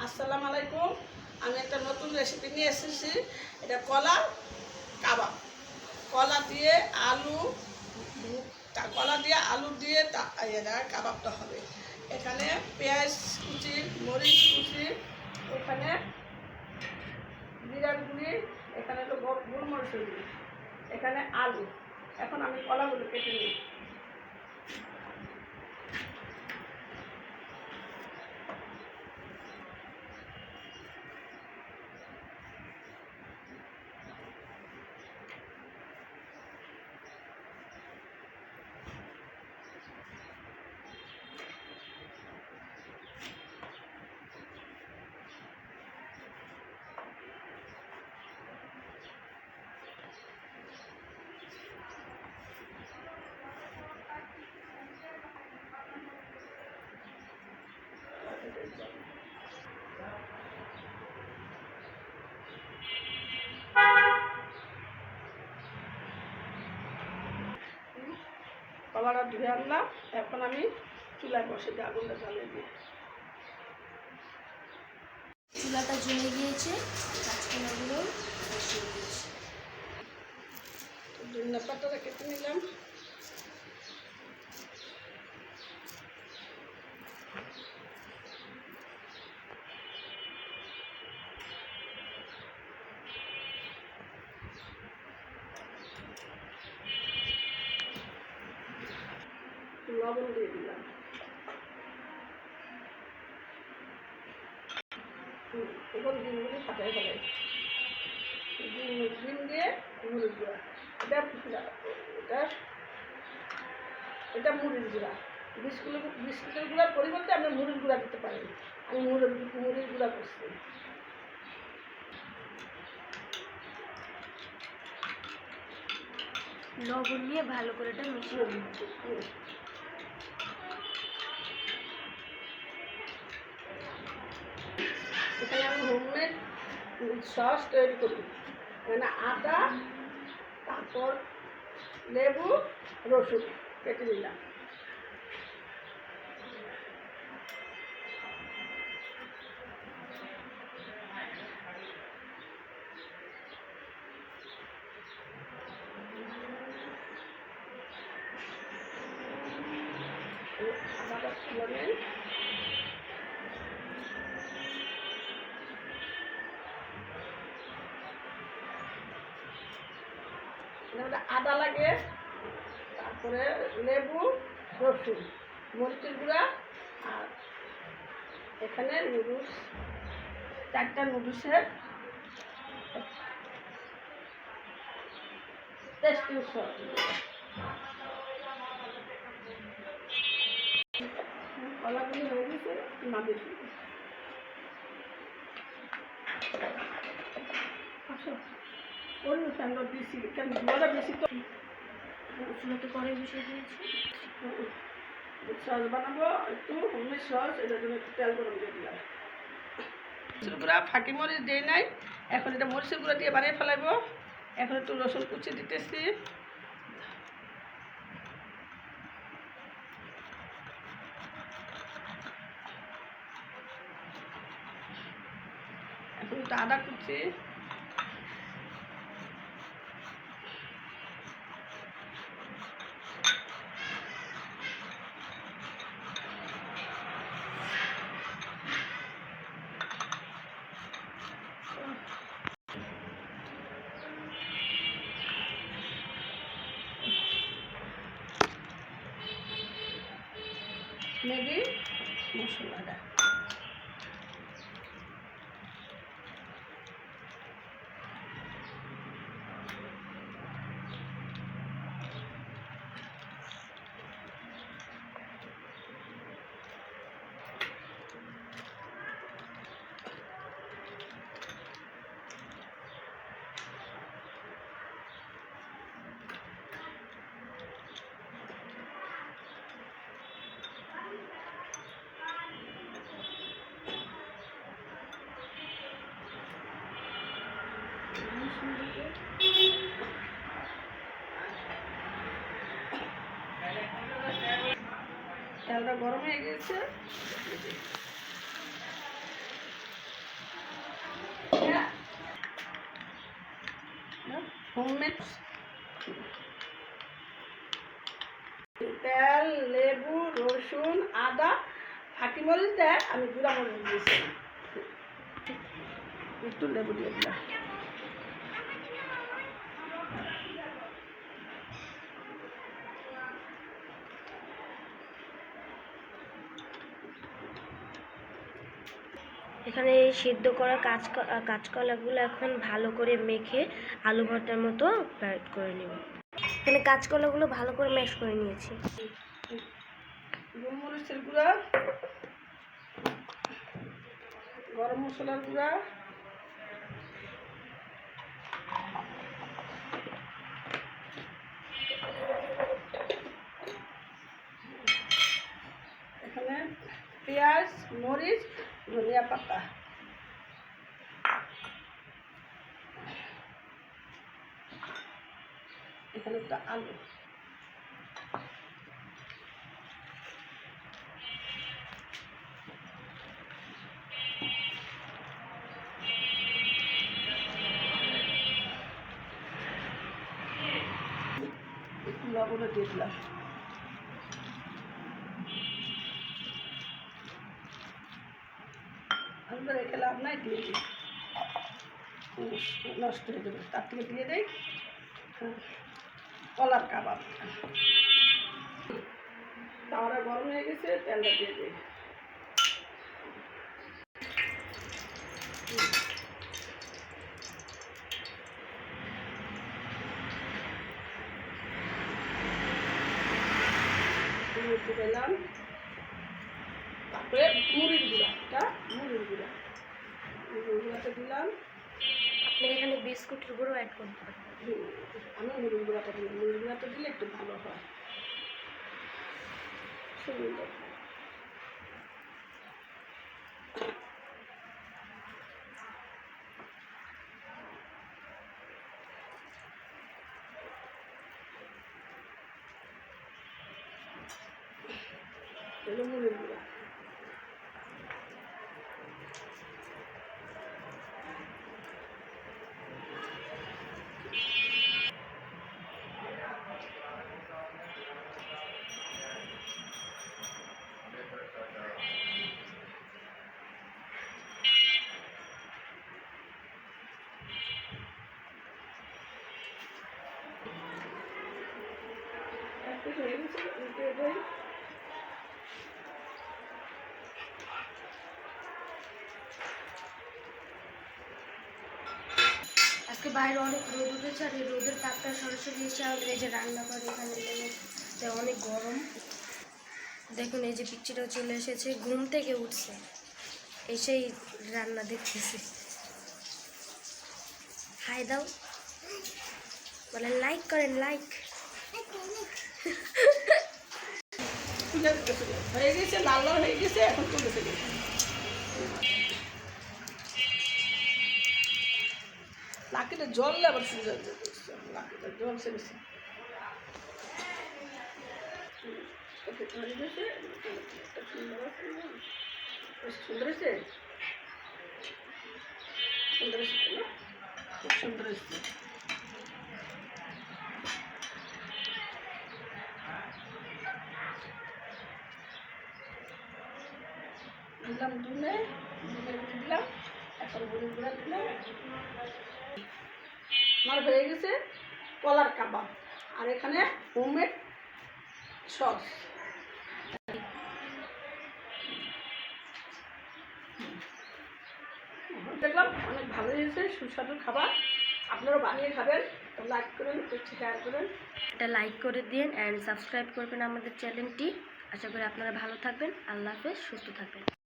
আসসালামু আলাইকুম। আমি একটা নতুন রেসিপি নিয়ে এসেছি। এটা কলা কাবাব। কলা দিয়ে আলু কলা দিয়ে আলু দিয়ে তা- এটা কাবাবটা হবে। এখানে পেঁয়াজ কুচি, মরিচ কুচি, এখানে জিরার গুঁড়ি, এখানে তো গো- গোলমরিচের এখানে আলু। এখন আমি কলাগুলো কেটে নিই। কলাটা ধুয়ে আনলাম এখন আমি চুলায় বসে দিয়ে আগুনটা জ্বালিয়ে দিই। চুলাটা জ্বলে গিয়েছে কাঁচকলাগুলো বসিয়ে দিয়েছি। কেটে নিলাম। লবণ দিয়ে দিলাম। এখন ডিমগুলি ফাটাই ফেলাই ডিম ডিম দিয়ে মুড়ির গুঁড়া। এটা এটা এটা মুড়ির গুঁড়া। বিস্কুটের বিস্কুটের গুঁড়ার পরিবর্তে আপনি মুড়ির গুঁড়া দিতে পারেন আমি মুড়ির মুড়ির গুঁড়া করছি। লবণ দিয়ে ভালো করে এটা মিশিয়ে হুম, সস তৈরি করি। মানে আদা তারপর লেবু রসুন কেটে নিলাম। আদাটা ছিল নেই এখানে আদা লাগে, তারপরে লেবু, রসুন, মরিচের গুঁড়া, আর এখানে নুডলস, চারটা নুডলসের টেস্টিং সস। কলাগুলি হয়ে গেছে আসো। আমরা বেশি কেন জলটা বেশি তো? চুলাতে কড়াই বসিয়ে দিয়েছি। সস বানাবো একটু হোমের সস এটার জন্য একটু তেল গরম দিয়ে দিলাম। গুঁড়া ফাঁকি মরিচ দিই নাই এখন এটা মরিচের গুঁড়া দিয়ে বানিয়ে ফেলাইবো এখন একটু রসুন কুচি দিতেছি। এখন একটু আদা কুচি। ম্যাগি মশলাটা ডালটা গরম হয়ে গেছে। তেল, লেবু, রসুন, আদা, ফাঁকি মরিচ দেয় আমি গুঁড়া মরিচ দিয়েছি। একটু লেবু দিয়ে দিলাম। এখানে এই সিদ্ধ করা কাঁচ কাঁচকলাগুলো এখন ভালো করে মেখে আলু ভর্তার মতো প্যারেট করে নেব। এখানে কাঁচকলাগুলো ভালো করে ম্যাশ করে নিয়েছি। গোলমরিচের গুঁড়া, গরম মশলার গুঁড়া, এখানে পেঁয়াজ, মরিচ ধনিয়া পাতা এখানে একটা আলু একটু লবণও দিয়ে দিলাম আমি লাভ দিয়ে দিই। নষ্ট হয়ে যাবে। তার থেকে দিয়ে দেই হ্যাঁ, কলার কাবাব। তাওয়াটা গরম হয়ে গেছে তেলটা দিয়ে একটু দিলাম তারপরে মুড়ির গুঁড়াটা মুড়ির গুঁড়া। মুড়ির গুঁড়াটা দিলাম। আপনি এখানে বিস্কুটের গুঁড়ো অ্যাড করতে পারেন আমি মুড়ির গুঁড়াটা দিলাম। মুড়ির গুঁড়াটা দিলে একটু ভালো হয়। সুন্দর। গুঁড়া একটু হয়ে গেছে উল্টে দেয় আজকে বাইরে অনেক রোদ উঠেছে আর এই রোদের তাপটা সরাসরি এসে আমাদের এই যে রান্না করে এখানে লেগেছে অনেক গরম। দেখুন এই যে পিকচারও চলে এসেছে। ঘুম থেকে উঠছে। এসেই রান্না দেখতেছে। হাই দাও। বলে লাইক করেন লাইক হয়ে গেছে, লাল হয়ে গেছে, এখন তুলে দিতে লাকিটা জল আবার সুন্দর লাকিটা জল সেরেছে সুন্দর হয়েছে সুন্দর? খুব সুন্দর হয়েছে দিলাম দুনে দিলাম এখন হলুদ গুঁড়া দিলাম আমার হয়ে গেছে কলার কাবাব। আর এখানে হোমমেড সস। দেখলাম অনেক ভালো হয়েছে, সুস্বাদু খাবার। আপনারাও বানিয়ে খাবেন লাইক করেন শেয়ার করেন। এটা লাইক করে দিন অ্যান্ড সাবস্ক্রাইব করবেন আমাদের চ্যানেলটি আশা করি আপনারা ভালো থাকবেন, আল্লাহ হাফেজ, সুস্থ থাকবেন।